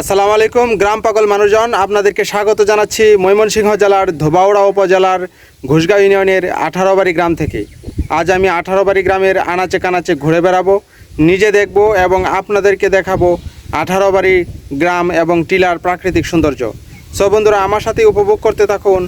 আসসালামু আলাইকুম, গ্রাম পাগল মানুষজন, আপনাদেরকে স্বাগত জানাচ্ছি ময়মনসিংহ জেলার ধোবাউড়া উপজেলার ঘুষগাঁও ইউনিয়নের আঠারো বাড়ি গ্রাম থেকে। আজ আমি আঠারো বাড়ি গ্রামের আনাচে কানাচে ঘুরে বেড়াবো, নিজে দেখব এবং আপনাদেরকে দেখাবো আঠারো বাড়ি গ্রাম এবং টিলার প্রাকৃতিক সৌন্দর্য। সো বন্ধুরা, আমার সাথে উপভোগ করতে থাকুন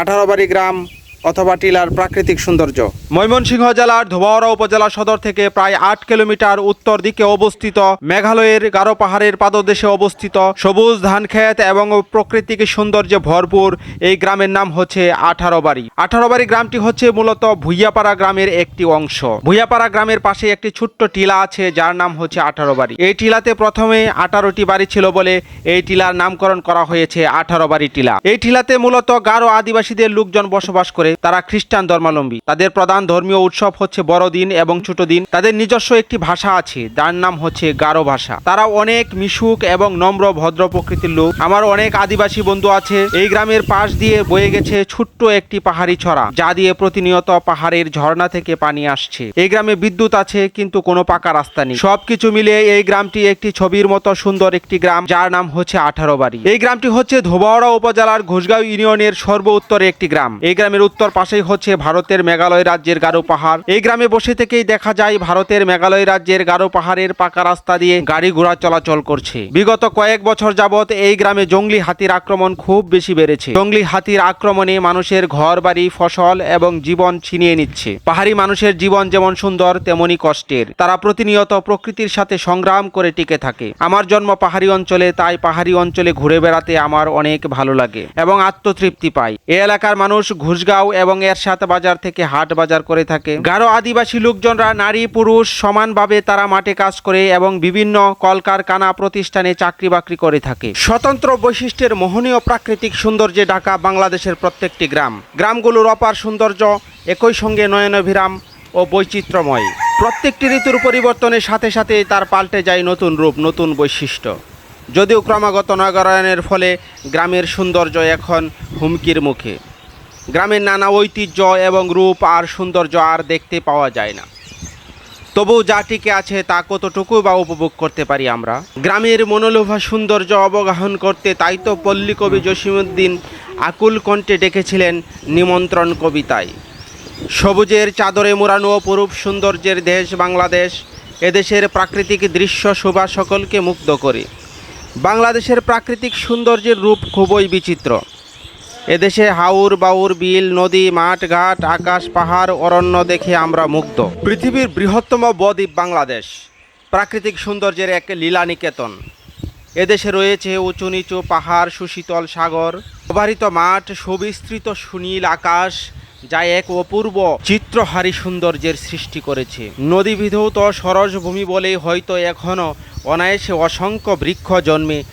আঠারো বাড়ি গ্রাম অথবা টিলার প্রাকৃতিক সৌন্দর্য। ময়মনসিংহ জেলার ধোবাউড়া উপজেলা সদর থেকে প্রায় আট কিলোমিটার উত্তর দিকে অবস্থিত মেঘালয়ের গারো পাহাড়ের পাদদেশে অবস্থিত সবুজ ধান ক্ষেত এবং প্রকৃতিক সৌন্দর্যে ভরপুর এই গ্রামের নাম হচ্ছে আঠারো বাড়ি আঠারো বাড়ি গ্রামটি হচ্ছে মূলত ভুইয়াপাড়া গ্রামের একটি অংশ। ভুইয়াপাড়া গ্রামের পাশে একটি ছোট্ট টিলা আছে, যার নাম হচ্ছে আঠারো বাড়ি এই টিলাতে প্রথমে আঠারোটি বাড়ি ছিল বলে এই টিলার নামকরণ করা হয়েছে আঠারো বাড়ি টিলা। এই টিলাতে মূলত গারো আদিবাসীদের লোকজন বসবাস করে তারা খ্রিস্টান ধর্মাবলম্বী। তাদের প্রধান ধর্মীয় উৎসব হচ্ছে বড়দিন এবং ছোট দিন তাদের নিজস্ব একটি ভাষা আছে, যার নাম হচ্ছে গারো ভাষা। তারা অনেক মিশুক এবং নম্র ভদ্র প্রকৃতির লোক। আমার অনেক আদিবাসী বন্ধু আছে। এই গ্রামের পাশ দিয়ে বয়ে গেছে ছোট্ট একটি পাহাড়ি ছড়া, যা দিয়ে প্রতিনিয়ত পাহাড়ের ঝর্ণা থেকে পানি আসছে। এই গ্রামে বিদ্যুৎ আছে, কিন্তু কোনো পাকা রাস্তা নেই। সবকিছু মিলিয়ে এই গ্রামটি একটি ছবির মতো সুন্দর একটি গ্রাম, যার নাম হচ্ছে আঠারো বাড়ি এই গ্রামটি হচ্ছে ধোবাওড়া উপজেলার ঘোষগাঁও ইউনিয়নের সর্ব উত্তরে একটি গ্রাম। এই গ্রামের উত্তর পাশেই হচ্ছে ভারতের মেঘালয় রাজ্যের গারো পাহাড়। এই গ্রামে বসে থেকেই দেখা যায় ভারতের মেঘালয় রাজ্যের গারো পাহাড়ের পাকা রাস্তা দিয়ে গাড়ি ঘোড়া চলাচল করছে। বিগত কয়েক বছর যাবৎ এই গ্রামে জঙ্গলি হাতির আক্রমণ খুব বেশি বেড়েছে। জঙ্গলি হাতির আক্রমণে মানুষের ঘর, বাড়ি, ফসল এবং জীবন ছিনিয়ে নিচ্ছে। পাহাড়ি মানুষের জীবন যেমন সুন্দর তেমনি কষ্টের। তারা প্রতিনিয়ত প্রকৃতির সাথে সংগ্রাম করে টিকে থাকে। আমার জন্ম পাহাড়ি অঞ্চলে, তাই পাহাড়ি অঞ্চলে ঘুরে বেড়াতে আমার অনেক ভালো লাগে এবং আত্মতৃপ্তি পাই। এ এলাকার মানুষ ঘুষগাঁও এবং এর সাথে বাজার থেকে হাট বাজার করে থাকে। গারো আদিবাসী লোকজনরা নারী, পুরুষ সমানভাবে তারা মাঠে কাজ করে এবং বিভিন্ন কলকারখানা প্রতিষ্ঠানে চাকরি বাকরি করে থাকে। স্বতন্ত্র বৈশিষ্ট্যের মোহনীয় প্রাকৃতিক সৌন্দর্যে ঢাকা, বাংলাদেশের প্রত্যেকটি গ্রাম। গ্রামগুলোর অপার সৌন্দর্য একই সঙ্গে নয়নভিরাম ও বৈচিত্র্যময়। প্রত্যেকটি ঋতুর পরিবর্তনের সাথে সাথে তার পাল্টে যায় নতুন রূপ, নতুন বৈশিষ্ট্য। যদিও ক্রমাগত নগরায়নের ফলে গ্রামের সৌন্দর্য এখন হুমকির মুখে। গ্রামের নানা ঐতিহ্য এবং রূপ আর সৌন্দর্য আর দেখতে পাওয়া যায় না। তবু যা টিকে আছে তা কতটুকু বা উপভোগ করতে পারি আমরা? গ্রামের মনোলোভা সৌন্দর্য অবগাহন করতে তাই তো পল্লী কবি জসিমুদ্দিন আকুল কণ্ঠে ডেকেছিলেন নিমন্ত্রণ কবিতায়। সবুজের চাদরে মোড়ানো অপরূপ সৌন্দর্যের দেশ বাংলাদেশ, এদেশের প্রাকৃতিক দৃশ্য শোভা সকলকে মুগ্ধ করে। বাংলাদেশের প্রাকৃতিক সৌন্দর্যের রূপ খুবই বিচিত্র। এদেশে হাউর বাউর, বিল, নদী, মাঠ, ঘাট, আকাশ, পাহাড়, অরণ্য দেখে আমরা মুগ্ধ। পৃথিবীর বৃহত্তম বদ্বীপ বাংলাদেশ। প্রাকৃতিক সৌন্দর্যের এক লীলা নিকেতন এদেশে রয়েছে উঁচু নিচু পাহাড়, সুশীতল সাগর অবারিত মাঠ, সুবিস্তৃত সুনীল আকাশ, যা এক অপূর্ব চিত্রহারী সৌন্দর্যের সৃষ্টি করেছে। নদী বিধৌত সরস ভূমি বলে হয়তো এখনও অনায়াসে অসংখ্য বৃক্ষ জন্মে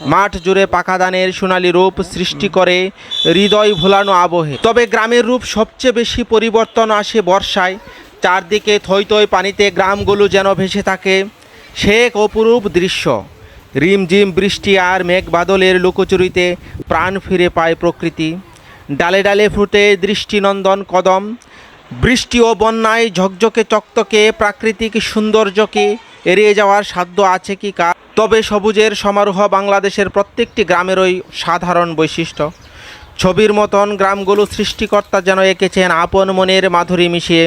মাঠ জুড়ে পাকা ধানের সোনালি রূপ সৃষ্টি করে, হৃদয় ভোলানো আবহে। তবে গ্রামের রূপ সবচেয়ে বেশি পরিবর্তন আসে বর্ষায়। চারদিকে থই থই পানিতে গ্রামগুলো যেন ভেসে থাকে। সে এক অপরূপ দৃশ্য। রিমঝিম বৃষ্টি আর মেঘ বাদলের লুকোচুরিতে প্রাণ ফিরে পায় প্রকৃতি। ডালে ডালে ফুটে দৃষ্টিনন্দন কদম। বৃষ্টি ও বন্যায় ঝকঝকে চকচকে প্রাকৃতিক সৌন্দর্যকে এড়িয়ে যাওয়ার সাধ্য আছে কি কার? তবে সবুজের সমারোহ বাংলাদেশের প্রত্যেকটি গ্রামেরই সাধারণ বৈশিষ্ট্য। ছবির মতন গ্রামগুলো সৃষ্টিকর্তা যেন এঁকেছেন আপন মনের মাধুরী মিশিয়ে।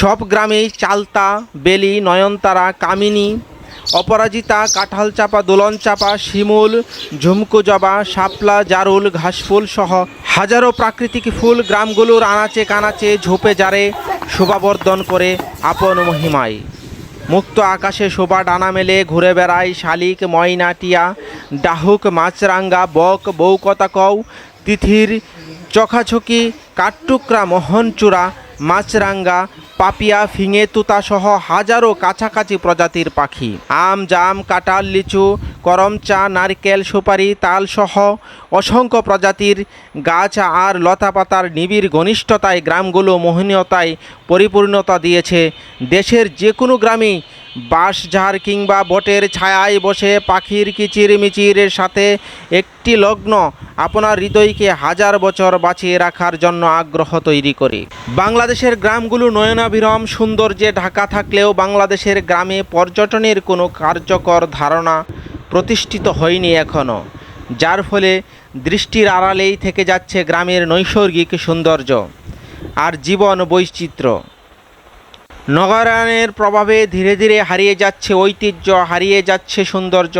সব গ্রামেই চালতা, বেলি, নয়নতারা, কামিনী, অপরাজিতা কাঁঠাল চাপা দোলন চাপা শিমুল ঝুমকু জবা শাপলা, জারুল, ঘাসফুল সহ হাজারো প্রাকৃতিক ফুল গ্রামগুলোর আনাচে কানাচে ঝোপে জারে শোভাবর্ধন করে আপন মহিমায়। মুক্ত আকাশে শোভা ডানা মেলে, ঘুরে বেড়ায় শালিক, ময়নাটিয়া, ডাহুক, মাছরাঙ্গা, বক বৌকতা কও তিথির চখাছকি কাঠটুকরা, মোহনচূড়া, মাছরাঙ্গা, পাপিয়া, ফিঙে তুতাসহ হাজারো কাছাকাছি প্রজাতির পাখি। আম, জাম, কাঁঠাল, লিচু করমচা নারকেল, সুপারি তাল সহ অসংখ্য প্রজাতির গাছ আর লতাপাতার নিবিড় ঘনিষ্ঠতায় গ্রামগুলো মোহনীয়তায় পরিপূর্ণতা দিয়েছে। দেশের যে কোনো গ্রামেই বাঁশঝাড় কিংবা বটের ছায়ায় বসে পাখির কিচির মিচিরের সাথে একটি লগ্ন আপনার হৃদয়কে হাজার বছর বাঁচিয়ে রাখার জন্য আগ্রহ তৈরি করে। বাংলাদেশের গ্রামগুলো নয়নাভিরম সৌন্দর্যে ঢাকা থাকলেও বাংলাদেশের গ্রামে পর্যটনের কোনো কার্যকর ধারণা প্রতিষ্ঠিত হয়নি এখনও যার ফলে দৃষ্টির আড়ালেই থেকে যাচ্ছে গ্রামের নৈসর্গিক সৌন্দর্য আর জীবন বৈচিত্র্য। নগরায়নের প্রভাবে ধীরে ধীরে হারিয়ে যাচ্ছে ঐতিহ্য, হারিয়ে যাচ্ছে সৌন্দর্য।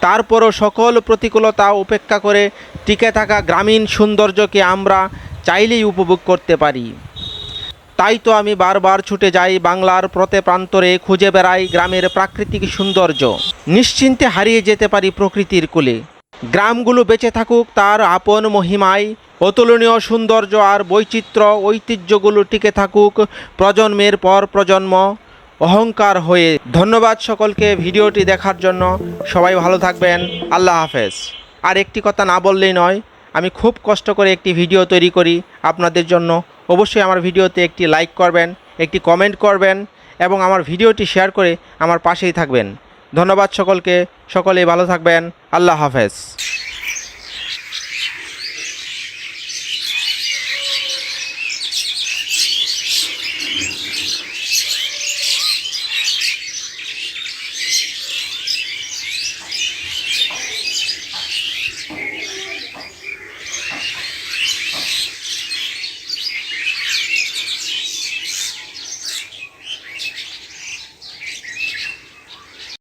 তারপরও সকল প্রতিকূলতা উপেক্ষা করে টিকে থাকা গ্রামীণ সৌন্দর্যকে আমরা চাইলেই উপভোগ করতে পারি। তাই তো আমি বারবার ছুটে যাই বাংলার প্রতে প্রান্তরে খুঁজে বেড়াই গ্রামের প্রাকৃতিক সৌন্দর্য। নিশ্চিন্তে হারিয়ে যেতে পারি প্রকৃতির কোলে। গ্রামগুলো বেঁচে থাকুক তার আপন মহিমায়, অতুলনীয় সৌন্দর্য আর বৈচিত্র্য ঐতিহ্যগুলো টিকে থাকুক প্রজন্মের পর প্রজন্ম। অহংকার হয়ে ধন্যবাদ সকলকে ভিডিওটি দেখার জন্য। সবাই ভালো থাকবেন। আল্লাহ হাফেজ। আর একটি কথা না বললেই নয়, আমি খুব কষ্ট করে একটি ভিডিও তৈরি করি আপনাদের জন্য। অবশ্যই আমার ভিডিওতে একটি লাইক করবেন, একটি কমেন্ট করবেন এবং আমার ভিডিওটি শেয়ার করে আমার পাশেই থাকবেন। ধন্যবাদ সকলকে, সকলেই ভালো থাকবেন। আল্লাহ হাফেজ।